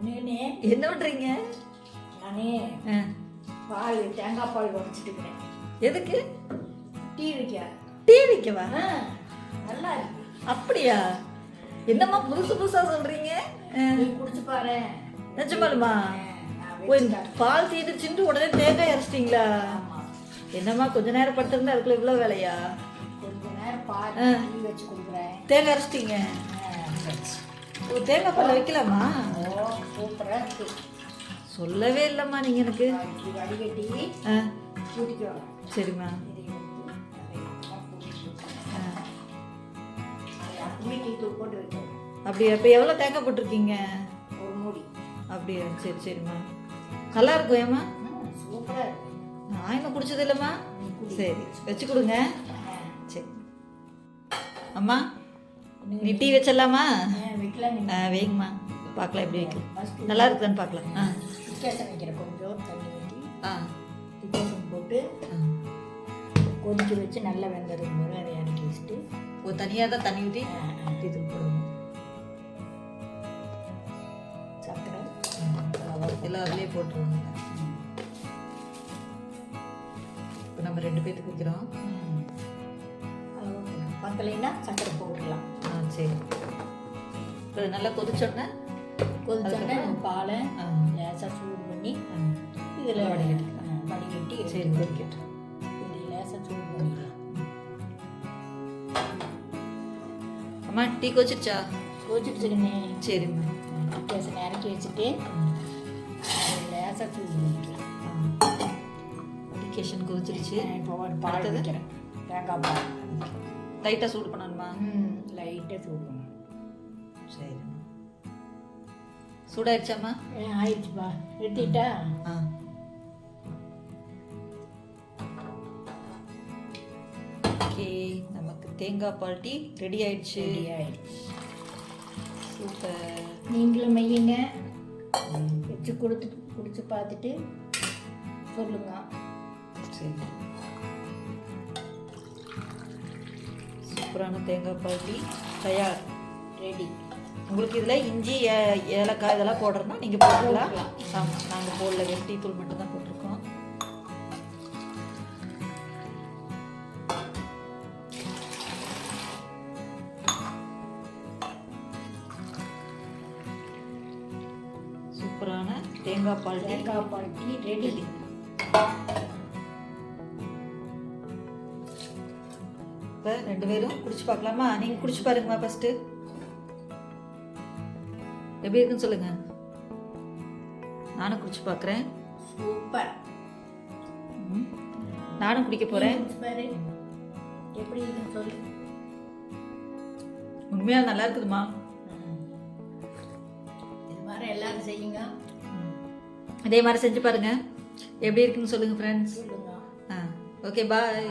என்னன்னு என்ன பண்றீங்க நானே பால் தேங்காய் பால் உடச்சிட்டு இருக்கிறேன் எதுக்கு? டீ வைக்க. டீ வைக்கவா? நல்லா இருக்கு. அப்படியா? என்னம்மா புதுசு புதுசா சொல்றீங்க? குடிச்சு பாரு. நிஜமாலுமா? நான். பால் தீட்டுச்சுட்டு உடனே தேங்காய் அரைச்சிட்டீங்களா? என்னம்மா கொஞ்ச நேரம் படுத்திருந்தா அதுக்குள்ள இவ்வளவு வேலையா? கொஞ்ச நேரம் பால் வச்சு கொடுக்குறேன். தேங்காய் அரைச்சிட்டீங்க? தேங்காய் பால் வைக்கலாமா? ஓ சூப்பரா இருக்கு. சொல்லவே இல்லைம்மா நீங்க எனக்கு. வடிகட்டி ஆ. சரிம்மா. அப்படியே? இப்போ எவ்வளோ தேங்காய் போட்டிருக்கீங்க? ஒரு மூடி. அப்படியா? சரி சரிம்மா. நல்லா இருக்கும் ஏம்மா? நான் இன்னும் குடிச்சது இல்லைம்மா. சரி வச்சு கொடுங்க. சரி. அம்மா நீ டீ வச்சிடலாமா? வைங்கம்மா பார்க்கலாம் எப்படி வைக்கலாம் நல்லா இருக்குதான்னு பார்க்கலாம். ஆ. டிக்காசன் வைக்கிற கொஞ்சம் தண்ணி ஊற்றி ஆ. டிக்காசன் போட்டு. கொதிக்க வச்சு நல்லா வெந்ததுக்கு போது அதை இறக்கி வச்சுட்டு ஒரு தனியாக தான் தண்ணி ஊற்றி தூள் போடணும் சர்க்கரை எல்லாம் அதிலே போட்டுருவாங்க. இப்போ நம்ம ரெண்டு பேத்துக்கு வைக்கிறோம் பத்தலைன்னா சர்க்கரை போட்டுடலாம் ஆ சரி. இது நல்லா கொதிச்சோடனே கொதிச்சோடனே பாலை லேசாக சூடு பண்ணி. இதில் வடிகட்டி. வடிகட்டி சரி கொதிக்கட்டும் இதை லேசாக சூடு பண்ணிடலாம் அம்மா டீ கொதிச்சிருச்சா? கொதிச்சுட்டுச்சுக்கண்ணே சரிம்மா. டிக்காசன் இறக்கி வச்சுட்டு லேசாக சூடு பண்ணிக்கலாம். அப்ளிகேஷன் கொதிச்சிருச்சு. இப்போ ஒரு பால் தேங்காய் பால். லைட்டாக சூடு பண்ணணுமா? ம் லைட்டாக சூடு பண்ணணும். சரிம்மா சூடாயிடுச்சாம்மா? ஆயிடுச்சுப்பா. எடுத்துக்கிட்டா ஆ. ஓகே நமக்கு தேங்காய் பால் டீ ரெடி ஆயிடுச்சு. ரெடி ஆயிடுச்சு. சூப்பர். நீங்களும் மெய்யுங்க. வச்சு கொடுத்து குடிச்சு பார்த்துட்டு சொல்லுங்க. சரி. சூப்பரான தேங்காய் பால் டீ தயார். ரெடி. உங்களுக்கு இதில் இஞ்சி ஏ- ஏலக்காய் இதெல்லாம் போடுறோம்னா நீங்கள் போட்டுக்கலாம். ஆமாம் நாங்கள் போடல வெறும் டீ தூள் மட்டும் தான் போட்டிருக்கோம். சூப்பரான தேங்காய் பால் தேங்காய் பால் டீ ரெடி. இப்போ ரெண்டு பேரும் குடிச்சு பார்க்கலாமா? நீங்கள் குடிச்சு பாருங்கம்மா ஃபஸ்ட்டு எப்படி இருக்குன்னு சொல்லுங்கள் நானும் குடிச்சு பார்க்குறேன். சூப்பர். நானும் குடிக்க போகிறேன் எப்படி இருக்குன்னு சொல்லு. உண்மையாக நல்லா இருக்குதுமா. இது மாதிரி எல்லாரும் செய்யுங்க. அதே மாதிரி செஞ்சு பாருங்க. எப்படி இருக்குன்னு சொல்லுங்க ஃப்ரெண்ட்ஸ் சொல்லுங்க. ஆ ஓகே பாய்